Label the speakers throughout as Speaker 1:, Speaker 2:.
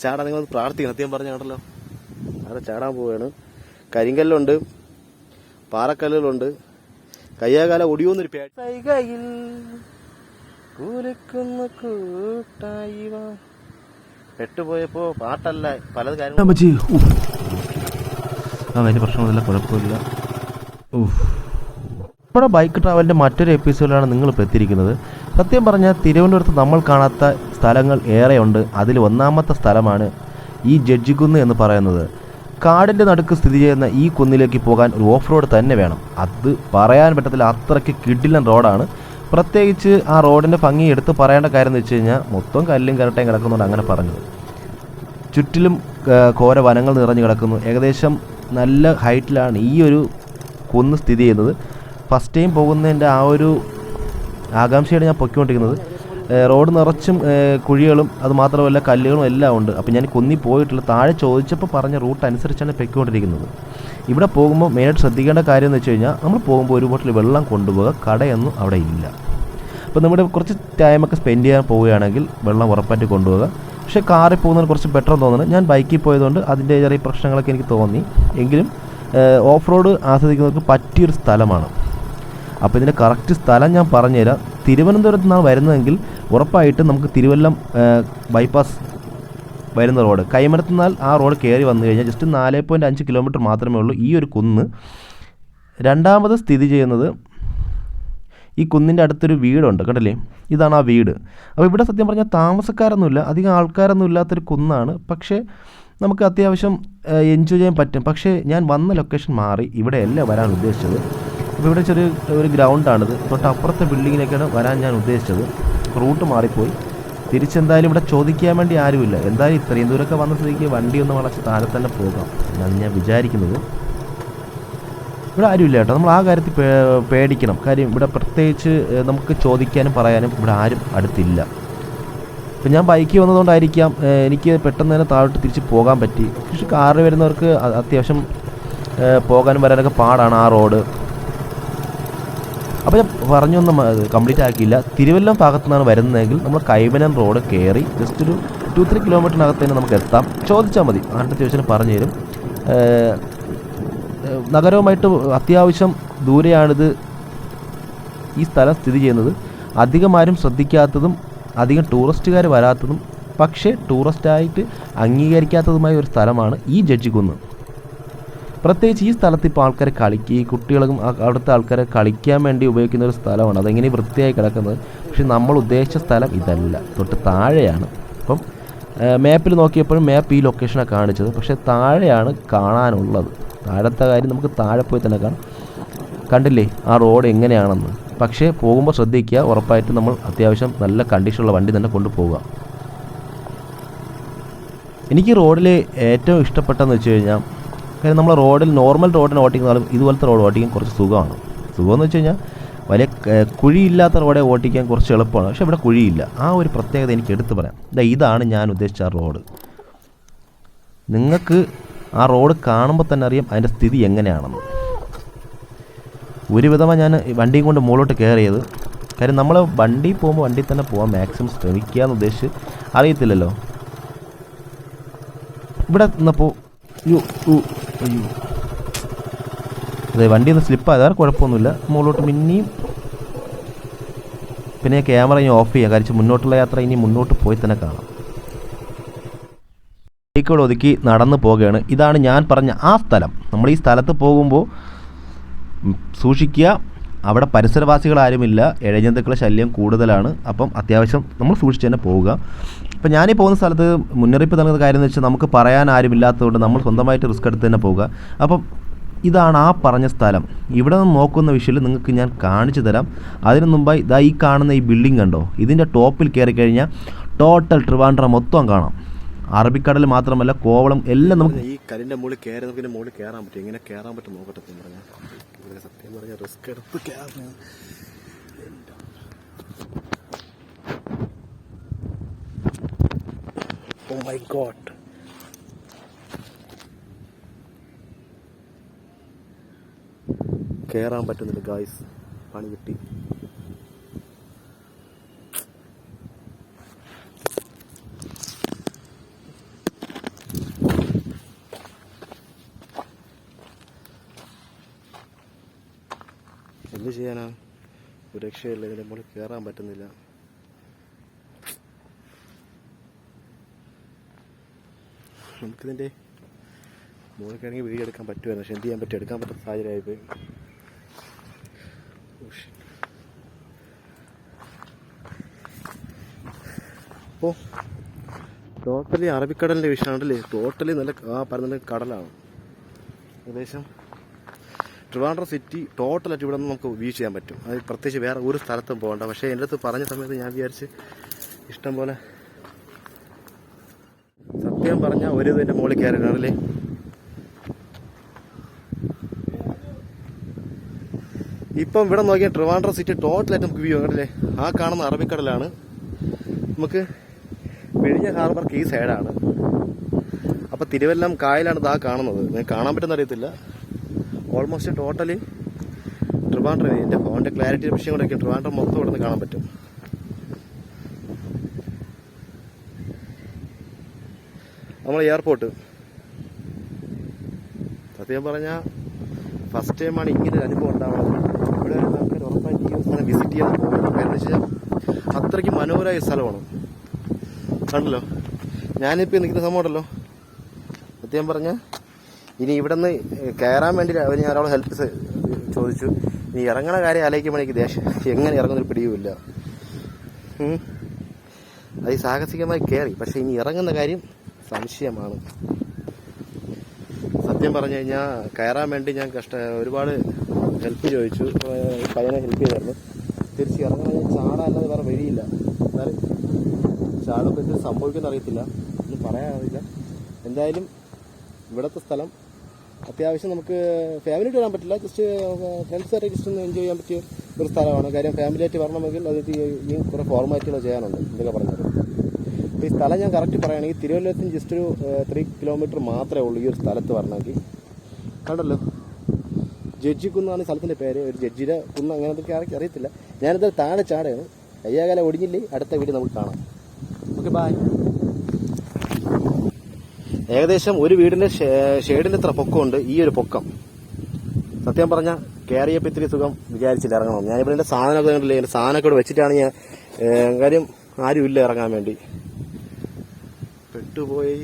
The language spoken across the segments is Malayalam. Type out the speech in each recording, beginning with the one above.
Speaker 1: ചാടാൻ നിങ്ങൾ പ്രാർത്ഥിക്കണം. അത്യം പറഞ്ഞു കേട്ടല്ലോ. അവിടെ ചാടാൻ പോവുകയാണ് കരിങ്കല്ലുണ്ട്. പാറക്കല്ലുകളുണ്ട്. കയ്യാകാല ഒടിയോന്നൊരു പേടി. കൈകയിൽ കൂലക്കുന്ന കൂട്ടായി വാ. പെട്ടുപോയപ്പോ പാട്ടല്ല പല കാര്യങ്ങളും.
Speaker 2: പ്രശ്നമൊന്നുമില്ല കുഴപ്പമില്ല. നമ്മുടെ ബൈക്ക് ട്രാവലിന്റെ മറ്റൊരു എപ്പിസോഡിലാണ് നിങ്ങൾ ഇപ്പോൾ എത്തിയിരിക്കുന്നത്. സത്യം പറഞ്ഞാൽ തിരുവനന്തപുരത്ത് നമ്മൾ കാണാത്ത സ്ഥലങ്ങൾ ഏറെയുണ്ട്. അതിൽ ഒന്നാമത്തെ സ്ഥലമാണ് ഈ ജഡ്ജിക്കുന്ന് എന്ന് പറയുന്നത്. കാടിന്റെ നടുക്ക് സ്ഥിതി ചെയ്യുന്ന ഈ കുന്നിലേക്ക് പോകാൻ ഒരു ഓഫ് റോഡ് തന്നെ വേണം. അത് പറയാൻ പറ്റത്തില്ല അത്രയ്ക്ക് കിഡിലൻ റോഡാണ് പ്രത്യേകിച്ച് ആ റോഡിന്റെ ഭംഗി എടുത്ത് പറയേണ്ട കാര്യം എന്ന് വെച്ച് കഴിഞ്ഞാൽ മൊത്തം കല്ലും കരട്ടയും കിടക്കുന്നുണ്ട് അങ്ങനെ പറഞ്ഞത്. ചുറ്റിലും ഘോര വനങ്ങൾ നിറഞ്ഞു കിടക്കുന്നു. ഏകദേശം നല്ല ഹൈറ്റിലാണ് ഈ ഒരു കുന്ന് സ്ഥിതി ചെയ്യുന്നത്. ഫസ്റ്റ് ടൈം പോകുന്നതിന്റെ ആ ഒരു ആകാംക്ഷയാണ് ഞാൻ പൊയ്ക്കൊണ്ടിരിക്കുന്നത്. റോഡ് നിറച്ചും കുഴികളും അത് മാത്രമല്ല കല്ലുകളും എല്ലാം ഉണ്ട്. അപ്പോൾ ഞാൻ കുന്നി പോയിട്ടില്ല താഴെ ചോദിച്ചപ്പോൾ പറഞ്ഞ റൂട്ട് അനുസരിച്ചാണ് പൊയ്ക്കൊണ്ടിരിക്കുന്നത്. ഇവിടെ പോകുമ്പോൾ മെയിനായിട്ട് ശ്രദ്ധിക്കേണ്ട കാര്യം എന്ന് വെച്ച് കഴിഞ്ഞാൽ നമ്മൾ പോകുമ്പോൾ ഒരു ബോട്ടിൽ വെള്ളം കൊണ്ടുപോകുക കടയൊന്നും അവിടെ ഇല്ല. അപ്പോൾ നമ്മുടെ കുറച്ച് ടൈമൊക്കെ സ്പെൻഡ് ചെയ്യാൻ പോവുകയാണെങ്കിൽ വെള്ളം ഉറപ്പായിട്ട് കൊണ്ടുപോകുക പക്ഷേ കാറിൽ പോകുന്നതിന് കുറച്ച് ബെറ്റർ തോന്നുന്നത് ഞാൻ ബൈക്കിൽ പോയതുകൊണ്ട് അതിന്റെ ചെറിയ പ്രശ്നങ്ങളൊക്കെ എനിക്ക് തോന്നി. എങ്കിലും ഓഫ് റോഡ് ആസ്വദിക്കുന്നവർക്ക് പറ്റിയൊരു സ്ഥലമാണ്. അപ്പോൾ ഇതിന്റെ കറക്റ്റ് സ്ഥലം ഞാൻ പറഞ്ഞുതരാം. തിരുവനന്തപുരത്ത് നിന്നാണ് വരുന്നതെങ്കിൽ ഉറപ്പായിട്ടും നമുക്ക് തിരുവല്ലം ബൈപ്പാസ് വരുന്ന റോഡ്. കൈമരത്ത് നിന്നാൽ ആ റോഡ് കയറി വന്നു കഴിഞ്ഞാൽ ജസ്റ്റ് നാല് പോയിന്റ് അഞ്ച് കിലോമീറ്റർ മാത്രമേ ഉള്ളൂ ഈ ഒരു കുന്ന്. രണ്ടാമത് സ്ഥിതി ചെയ്യുന്നത് ഈ കുന്നിന്റെ അടുത്തൊരു വീടുണ്ട് കണ്ടില്ലേ? ഇതാണ് ആ വീട്. അപ്പോൾ ഇവിടെ സത്യം പറഞ്ഞാൽ താമസക്കാരൊന്നുമില്ല അധികം ആൾക്കാരൊന്നും ഇല്ലാത്തൊരു കുന്നാണ്. പക്ഷേ നമുക്ക് അത്യാവശ്യം എൻജോയ് ചെയ്യാൻ പറ്റും. പക്ഷേ ഞാൻ വന്ന ലൊക്കേഷൻ മാറി ഇവിടെയല്ല വരാൻ ഉദ്ദേശിച്ചത്. അപ്പോൾ ഇവിടെ ചെറിയ ഒരു ഗ്രൗണ്ടാണിത് തൊട്ടപ്പുറത്തെ ബിൽഡിങ്ങിലേക്കാണ് വരാൻ ഞാൻ ഉദ്ദേശിച്ചത്. റൂട്ട് മാറിപ്പോയി. തിരിച്ചെന്തായാലും ഇവിടെ ചോദിക്കാൻ വേണ്ടി ആരുമില്ല. എന്തായാലും ഇത്രയും ദൂരമൊക്കെ വന്ന സ്ഥിതിക്ക് വണ്ടി ഒന്ന് വളച്ച് താഴെ തന്നെ പോകാം. എന്നാണ് ഞാൻ വിചാരിക്കുന്നത്. ഇവിടെ ആരുമില്ല കേട്ടോ. നമ്മൾ ആ കാര്യത്തിൽ പേടിക്കണം. കാര്യം ഇവിടെ പ്രത്യേകിച്ച് നമുക്ക് ചോദിക്കാനും പറയാനും ഇവിടെ ആരും അടുത്തില്ല. ഇപ്പം ഞാൻ ബൈക്ക് വന്നതുകൊണ്ടായിരിക്കാം എനിക്ക് പെട്ടെന്ന് തന്നെ താഴോട്ട് തിരിച്ച് പോകാൻ പറ്റി. പക്ഷെ കാറിൽ വരുന്നവർക്ക് അത്യാവശ്യം പോകാനും വരാനൊക്കെ പാടാണ് ആ റോഡ് അപ്പോൾ ഞാൻ പറഞ്ഞൊന്നും കംപ്ലീറ്റ് ആക്കിയില്ല. തിരുവല്ലം ഭാഗത്തു നിന്നാണ് വരുന്നതെങ്കിൽ നമ്മൾ കൈവനം റോഡ് കയറി ജസ്റ്റ് ഒരു ടു ത്രീ കിലോമീറ്ററിനകത്ത് തന്നെ നമുക്ക് എത്താം. ചോദിച്ചാൽ മതി. ആരുടെ ചോദിച്ചാൽ പറഞ്ഞു തരും. നഗരവുമായിട്ട് അത്യാവശ്യം ദൂരെയാണിത് ഈ സ്ഥലം സ്ഥിതി ചെയ്യുന്നത്. അധികം ആരും ശ്രദ്ധിക്കാത്തതും അധികം ടൂറിസ്റ്റുകാർ വരാത്തതും പക്ഷേ ടൂറിസ്റ്റായിട്ട് അംഗീകരിക്കാത്തതുമായ ഒരു സ്ഥലമാണ് ഈ ജഡ്ജിക്കുന്ന്. പ്രത്യേകിച്ച് ഈ സ്ഥലത്ത് ഇപ്പോൾ ആൾക്കാർ കളിക്കുക ഈ കുട്ടികളും അവിടുത്തെ ആൾക്കാരെ കളിക്കാൻ വേണ്ടി ഉപയോഗിക്കുന്ന ഒരു സ്ഥലമാണ്. അതെങ്ങനെ വൃത്തിയായി കിടക്കുന്നത്? പക്ഷെ നമ്മൾ ഉദ്ദേശിച്ച സ്ഥലം ഇതല്ല. തൊട്ട് താഴെയാണ്. അപ്പം മാപ്പിൽ നോക്കിയപ്പോഴും മാപ്പ് ഈ ലൊക്കേഷനാണ് കാണിച്ചത്. പക്ഷേ താഴെയാണ് കാണാനുള്ളത്. താഴത്തെ കാര്യം നമുക്ക് താഴെ പോയി തന്നെ കാണാം. കണ്ടില്ലേ? ആ റോഡ് എങ്ങനെയാണെന്ന്. പക്ഷേ പോകുമ്പോൾ ശ്രദ്ധിക്കുക. ഉറപ്പായിട്ടും നമ്മൾ അത്യാവശ്യം നല്ല കണ്ടീഷനുള്ള വണ്ടി തന്നെ കൊണ്ടുപോകുക എനിക്ക് റോഡിൽ ഏറ്റവും ഇഷ്ടപ്പെട്ടതെന്ന് വെച്ച് കഴിഞ്ഞാൽ കാര്യം നമ്മൾ റോഡിൽ നോർമൽ റോഡിന് ഓട്ടിക്കുന്നാലും ഇതുപോലത്തെ റോഡ് ഓട്ടിക്കാൻ കുറച്ച് സുഖമാണ്. സുഖമെന്ന് വെച്ച് കഴിഞ്ഞാൽ വലിയ കുഴിയില്ലാത്ത റോഡെ ഓട്ടിക്കാൻ കുറച്ച് എളുപ്പമാണ്. പക്ഷേ ഇവിടെ കുഴിയില്ല. ആ ഒരു പ്രത്യേകത എനിക്ക് എടുത്തു പറയാം. ഇതാ ഇതാണ് ഞാൻ ഉദ്ദേശിച്ച റോഡ്. നിങ്ങൾക്ക് ആ റോഡ് കാണുമ്പോൾ തന്നെ അറിയാം അതിന്റെ സ്ഥിതി എങ്ങനെയാണെന്ന്. ഒരു വിധമാണ് ഞാൻ വണ്ടിയും കൊണ്ട് മുകളിലോട്ട് കയറിയത്. കാര്യം നമ്മൾ വണ്ടി പോകുമ്പോൾ വണ്ടി തന്നെ പോകാൻ മാക്സിമം ശ്രമിക്കുക എന്ന് ഉദ്ദേശിച്ച് അറിയത്തില്ലല്ലോ. ഇവിടെ നിന്നപ്പോൾ അയ്യോ. അതെ വണ്ടി ഒന്ന് സ്ലിപ്പായത് വേറെ കുഴപ്പമൊന്നുമില്ല. മുകളിലോട്ട് പിന്നെയും. പിന്നെ ക്യാമറ ഇനി ഓഫ് ചെയ്യാം. കാര്യം മുന്നോട്ടുള്ള യാത്ര ഇനി മുന്നോട്ട് പോയി തന്നെ കാണാം. ബൈക്കോട് ഒതുക്കി നടന്നു പോവുകയാണ്. ഇതാണ് ഞാൻ പറഞ്ഞ ആ സ്ഥലം. നമ്മൾ ഈ സ്ഥലത്ത് പോകുമ്പോൾ സൂക്ഷിക്കുക. അവിടെ പരിസരവാസികൾ ആരുമില്ല ഇഴജന്തുക്കളുടെ ശല്യം കൂടുതലാണ്. അപ്പം അത്യാവശ്യം നമ്മൾ സൂക്ഷിച്ച് തന്നെ പോവുക. അപ്പം ഞാനീ പോകുന്ന സ്ഥലത്ത് മുന്നറിയിപ്പ് നൽകുന്ന കാര്യം എന്ന് വെച്ചാൽ നമുക്ക് പറയാൻ ആരുമില്ലാത്തതുകൊണ്ട് നമ്മൾ സ്വന്തമായിട്ട് റിസ്ക് എടുത്ത് തന്നെ പോവുക. അപ്പം ഇതാണ് ആ പറഞ്ഞ സ്ഥലം. ഇവിടെ നിന്ന് നോക്കുന്ന വിഷയം നിങ്ങൾക്ക് ഞാൻ കാണിച്ചു തരാം. അതിനു മുമ്പായി ഇതാ ഈ കാണുന്ന ഈ ബിൽഡിംഗ് കണ്ടോ? ഇതിന്റെ ടോപ്പിൽ കയറി കഴിഞ്ഞാൽ ടോട്ടൽ ട്രിവാൻഡ്രം മൊത്തം കാണാം. അറബിക്കടൽ മാത്രമല്ല കോവളം എല്ലാം നമുക്ക്
Speaker 1: ഈ കല്ലിന്റെ മുകളിൽ കയറി നമുക്ക് മുകളിൽ കയറാൻ പറ്റും. എങ്ങനെ കയറാൻ പറ്റും നോക്കട്ടെ പറഞ്ഞാൽ. ഇവിടെ സത്യം പറഞ്ഞാൽ റിസ്ക് എടുത്ത് കയറാൻ ഓ മൈ ഗായ്സ് പണി കിട്ടി. ചെയ്യാനാ? ഒരു രക്ഷയില്ല ഇതിന്റെ മുകളിൽ കയറാൻ പറ്റുന്നില്ല. നമുക്കിതിന്റെ മുകളിൽ കയറി വീഡിയോ എടുക്കാൻ പറ്റുമായിരുന്നു. പക്ഷെ എന്ത് ചെയ്യാൻ പറ്റും? എടുക്കാൻ പറ്റുന്ന സാഹചര്യമായിപ്പോയി. അപ്പോൾ ടോട്ടലി അറബിക്കടലിന്റെ വിഷയമാണല്ലേ? ടോട്ടലി നല്ല ആ പറഞ്ഞ കടലാണ്. ഏകദേശം ട്രിവാൻഡ്രം സിറ്റി ടോട്ടലായിട്ട് ഇവിടെ നിന്ന് നമുക്ക് വ്യൂ ചെയ്യാൻ പറ്റും. അത് പ്രത്യേകിച്ച് വേറെ ഒരു സ്ഥലത്തും പോകണ്ട. പക്ഷേ എന്റെ അടുത്ത് പറഞ്ഞ സമയത്ത് ഞാൻ വിചാരിച്ച് ഇഷ്ടം പോലെ സത്യം പറഞ്ഞാൽ ഒരു ഇതിന്റെ മുകളിൽ കയറിയാണല്ലേ ഇപ്പം ഇവിടെ നോക്കിയാൽ ട്രിവാൻഡ്രം സിറ്റി ടോട്ടലായിട്ട് നമുക്ക് വ്യൂ കണ്ടില്ലേ? ആ കാണുന്ന അറബിക്കടലാണ്. നമുക്ക് വിഴിഞ്ഞ ഹാർബർക്ക് ഈ സൈഡാണ് അപ്പോൾ തിരുവല്ലം കായലാണ് ഇതാ കാണുന്നത്. കാണാൻ പറ്റുന്ന അറിയത്തില്ല. ഓൾമോസ്റ്റ് ടോട്ടലി ട്രിവാൻഡ്രം എന്റെ ഫോണിന്റെ ക്ലാരിറ്റി വിഷയം കൂടെ ട്രിവാൻഡ്രം മൊത്തം ഇവിടെ നിന്ന് കാണാൻ പറ്റും. നമ്മൾ എയർപോർട്ട് സത്യം പറഞ്ഞാൽ ഫസ്റ്റ് ടൈമാണ് ഇങ്ങനെ ഒരു അനുഭവം ഉണ്ടാവുന്നത്. ഇവിടെ ആൾക്കാർ ഉറപ്പായിട്ട് വിസിറ്റ് ചെയ്യാൻ പോകുന്നത് കാരണം വെച്ചാൽ അത്രയ്ക്ക് മനോഹരമായ സ്ഥലമാണ്. കണ്ടല്ലോ? ഞാനിപ്പോൾ നിൽക്കുന്ന ഉണ്ടല്ലോ? സത്യം പറഞ്ഞാൽ ഇനി ഇവിടെ നിന്ന് കയറാൻ വേണ്ടി അവർ ഞാൻ ഒരാളോട് ഹെൽപ്പ് ചോദിച്ചു. ഇനി ഇറങ്ങണ കാര്യം ആലോചിക്കുമ്പോൾ എനിക്ക് ദേഷ്യം. എങ്ങനെ ഇറങ്ങുന്നൊരു പിടിയുമില്ല. അത് സാഹസികമായി കയറി പക്ഷെ ഇനി ഇറങ്ങുന്ന കാര്യം സംശയമാണ്. സത്യം പറഞ്ഞു കഴിഞ്ഞാൽ കയറാൻ വേണ്ടി ഞാൻ കഷ്ട ഒരുപാട് ഹെൽപ്പ് ചോദിച്ചു. പയ്യനെ ഹെൽപ്പ് ചെയ്തായിരുന്നു. തിരിച്ച് ഞാൻ ചാടാല്ലാതെ വേറെ വഴിയില്ല. എന്നാലും ചാടുമ്പോൾ എന്ത് സംഭവിക്കുമെന്ന് അറിയത്തില്ല. ഒന്നും പറയാനറിയില്ല. എന്തായാലും ഇവിടുത്തെ സ്ഥലം അത്യാവശ്യം നമുക്ക് ഫാമിലിയായിട്ട് വരാൻ പറ്റില്ല. ജസ്റ്റ് ഫ്രണ്ട്സായിട്ട് ജസ്റ്റ് ഒന്ന് എൻജോയ് ചെയ്യാൻ പറ്റിയ ഒരു സ്ഥലമാണ്. കാര്യം ഫാമിലിയായിട്ട് വരണമെങ്കിൽ അത് ഇനിയും കുറേ ഫോർമാലിറ്റികൾ ചെയ്യാനുണ്ട്. എന്തൊക്കെ പറഞ്ഞത്. അപ്പോൾ ഈ സ്ഥലം ഞാൻ കറക്റ്റ് പറയുകയാണെങ്കിൽ തിരുവല്ലത്തിന് ജസ്റ്റ് ഒരു ത്രീ കിലോമീറ്റർ മാത്രമേ ഉള്ളൂ ഈ ഒരു സ്ഥലത്ത് വരണമെങ്കിൽ. കണ്ടല്ലോ? ജഡ്ജി കുന്നാണ് സ്ഥലത്തിന്റെ പേര് ഒരു ജഡ്ജിയുടെ കുന്ന് അങ്ങനത്തെ ആർക്കും അറിയത്തില്ല. ഞാനിത് താഴെ ചാടയാണ് അയ്യാകാല ഒടിഞ്ഞില്ലേ? അടുത്ത വീട് നമുക്ക് കാണാം. ഓക്കെ ബായ് ഏകദേശം ഒരു വീടിന്റെ ഷെയ്ഡിന്റെ ഇത്ര പൊക്കമുണ്ട് ഈ ഒരു പൊക്കം. സത്യം പറഞ്ഞ കയറിയപ്പോൾ ഇത്തിരി സുഖം വിചാരിച്ചില്ല ഇറങ്ങണം. ഞാൻ എന്റെ സാധനമൊക്കെ കണ്ടില്ലേ എന്റെ സാധനമൊക്കെ ഇവിടെ വെച്ചിട്ടാണ് ഞാൻ കാര്യം ആരും ഇല്ല ഇറങ്ങാൻ വേണ്ടി. പെട്ടുപോയി.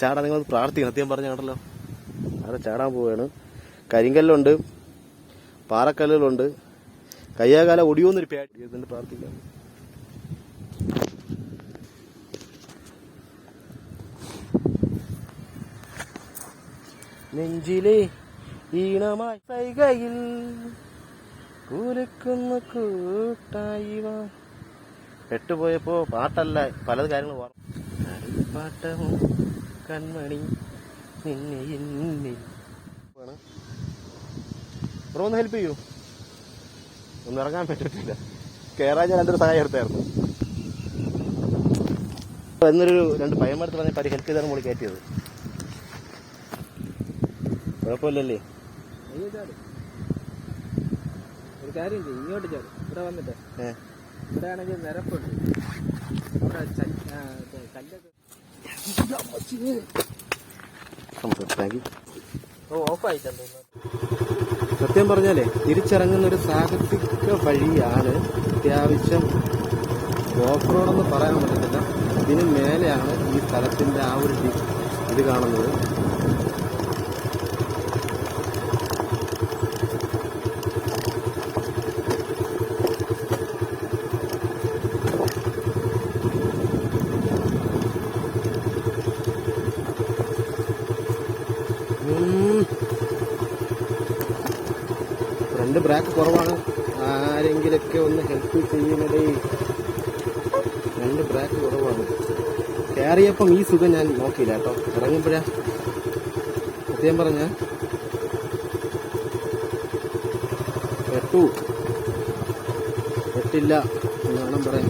Speaker 1: ചാടാൻ നിങ്ങൾ പ്രാർത്ഥിക്കണം സത്യം പറഞ്ഞ കണ്ടല്ലോ അവിടെ ചാടാൻ പോവുകയാണ് കരിങ്കല്ലുണ്ട് പാറക്കല്ലുകളുണ്ട്. കയ്യാകാല ഒടിയോന്നൊരു പേടി. പ്രാർത്ഥിക്കാം. നെഞ്ചിലെ ഈണമായി കൈകയിൽ കൂലക്കുന്ന കൂട്ടായി വാ. പെട്ടുപോയപ്പോ പാട്ടല്ല പല കാര്യങ്ങൾ പാട്ടവും കൺമണി നിന്നെ ബ്രോ ഒന്ന് ഹെൽപ്പ് ചെയ്യൂ. ഒന്നും ഇറങ്ങാൻ പറ്റത്തില്ല. കയറാൻ ഞാൻ രണ്ടൊരു സഹായം എടുത്തായിരുന്നു. എന്നൊരു രണ്ട് പയ്യന്മാർ പറഞ്ഞ പരി ഹെൽപ്പ് ചെയ്താണ് മോളി കയറ്റിയത് കുഴപ്പമില്ലല്ലേ?
Speaker 3: ഒരു കാര്യം ചെയ്യും ഇങ്ങോട്ട് ചാടും. ഇവിടെ വന്നിട്ട്. ഇവിടെ ആണെങ്കിൽ നിരപ്പുണ്ട്. ഇവിടെ കല്ലൊക്കെ.
Speaker 1: സത്യം പറഞ്ഞാലേ തിരിച്ചിറങ്ങുന്ന ഒരു സാഹസിക വഴിയാണ് അത്യാവശ്യം ഓഫ് റോഡെന്ന് പറയാൻ പറ്റത്തില്ല. ഇതിന് മേലെയാണ് ഈ സ്ഥലത്തിന്റെ ആ ഒരു ഇത് കാണുന്നത്. ഉം. രണ്ട് ബ്രാക്ക് കുറവാണ്. ആരെങ്കിലൊക്കെ ഒന്ന് ഹെൽപ്പ് ചെയ്യുന്നതേ രണ്ട് ബ്രാക്ക് കുറവാണ്. കയറിയപ്പം ഈ സുഖം ഞാൻ നോക്കിയില്ല കേട്ടോ. ഇറങ്ങുമ്പോഴാ സത്യം പറഞ്ഞ. പെട്ടു എന്ന് വേണം പറയാൻ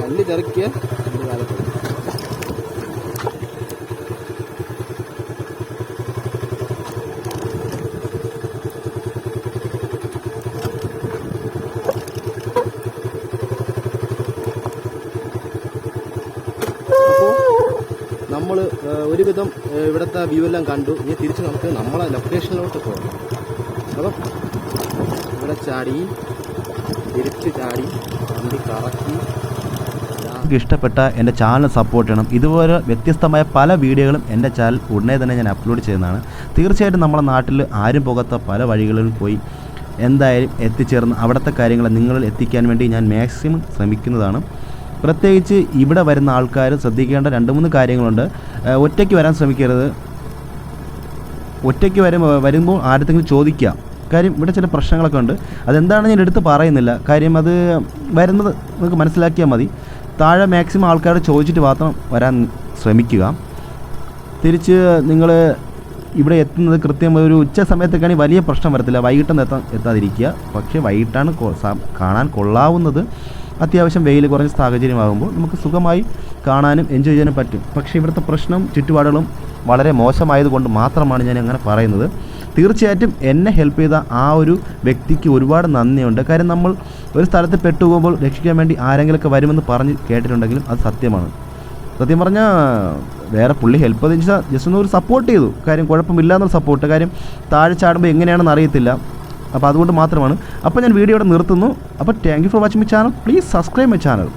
Speaker 1: കല്ല് കറക്കിയ രണ്ട് കാലത്ത് അപ്പോൾ ഒരുവിധം ഇവിടുത്തെ വ്യൂ എല്ലാം കണ്ടു. ഇനി തിരിച്ച് നമുക്ക് നമ്മളെ ലൊക്കേഷനിലോട്ട് പോകാം. അപ്പം ഇവിടെ ചാടി തിരിച്ച് ചാടി വണ്ടി കറക്കി.
Speaker 2: നിങ്ങൾക്ക് ഇഷ്ടപ്പെട്ട എന്റെ ചാനൽ സപ്പോർട്ട് ചെയ്യണം. ഇതുപോലെ വ്യത്യസ്തമായ പല വീഡിയോകളും എന്റെ ചാനൽ ഉടനെ തന്നെ ഞാൻ അപ്ലോഡ് ചെയ്യുന്നതാണ്. തീർച്ചയായിട്ടും നമ്മുടെ നാട്ടിൽ ആരും പോകാത്ത പല വഴികളിൽ പോയി എന്തായാലും എത്തിച്ചേർന്ന് അവിടുത്തെ കാര്യങ്ങൾ നിങ്ങളിൽ എത്തിക്കാൻ വേണ്ടി ഞാൻ മാക്സിമം ശ്രമിക്കുന്നതാണ്. പ്രത്യേകിച്ച് ഇവിടെ വരുന്ന ആൾക്കാർ ശ്രദ്ധിക്കേണ്ട രണ്ട് മൂന്ന് കാര്യങ്ങളുണ്ട്. ഒറ്റയ്ക്ക് വരാൻ ശ്രമിക്കരുത്. ഒറ്റയ്ക്ക് വരുമ്പോൾ വരുമ്പോൾ ആരെങ്കിലും ചോദിക്കുക കാര്യം ഇവിടെ ചില പ്രശ്നങ്ങളൊക്കെ ഉണ്ട്. അതെന്താണെന്ന് ഞാൻ എടുത്ത് പറയുന്നില്ല. കാര്യം അത് വരുന്നത് നിങ്ങൾക്ക് മനസ്സിലാക്കിയാൽ മതി. താഴെ മാക്സിമം ആൾക്കാരോട് ചോദിച്ചിട്ട് മാത്രം വരാൻ ശ്രമിക്കുക. തിരിച്ച് നിങ്ങൾ ഇവിടെ എത്തുന്നത് കൃത്യം ഒരു ഉച്ച സമയത്തൊക്കെയാണെങ്കിൽ വലിയ പ്രശ്നം വരത്തില്ല. വൈകിട്ടൊന്നും എത്താൻ എത്താതിരിക്കുക. പക്ഷേ വൈകിട്ടാണ് കാണാൻ കൊള്ളാവുന്നത്. അത്യാവശ്യം വെയിൽ കുറഞ്ഞ സാഹചര്യമാകുമ്പോൾ നമുക്ക് സുഖമായി കാണാനും എൻജോയ് ചെയ്യാനും പറ്റും. പക്ഷേ ഇവിടുത്തെ പ്രശ്നം ചുറ്റുപാടുകളും വളരെ മോശമായതുകൊണ്ട് മാത്രമാണ് ഞാൻ അങ്ങനെ പറയുന്നത്. തീർച്ചയായിട്ടും എന്നെ ഹെൽപ്പ് ചെയ്ത ആ ഒരു വ്യക്തിക്ക് ഒരുപാട് നന്ദിയുണ്ട്. കാര്യം നമ്മൾ ഒരു സ്ഥലത്ത് പെട്ടുപോകുമ്പോൾ രക്ഷിക്കാൻ വേണ്ടി ആരെങ്കിലുമൊക്കെ വരുമെന്ന് പറഞ്ഞ് കേട്ടിട്ടുണ്ടെങ്കിലും അത് സത്യമാണ്. സത്യം പറഞ്ഞാൽ വേറെ പുള്ളി ഹെൽപ്പ് വെച്ചാൽ ജസ്റ്റ് ഒന്ന് ഒരു സപ്പോർട്ട് ചെയ്തു. കാര്യം കുഴപ്പമില്ല സപ്പോർട്ട് കാര്യം താഴെ ചാടുമ്പോൾ എങ്ങനെയാണെന്ന് അറിയത്തില്ല. അപ്പോൾ അതുകൊണ്ട് മാത്രമാണ്. അപ്പോൾ ഞാൻ വീഡിയോ ഇവിടെ നിർത്തുന്നു. അപ്പോൾ thank you for watching my channel please subscribe my channel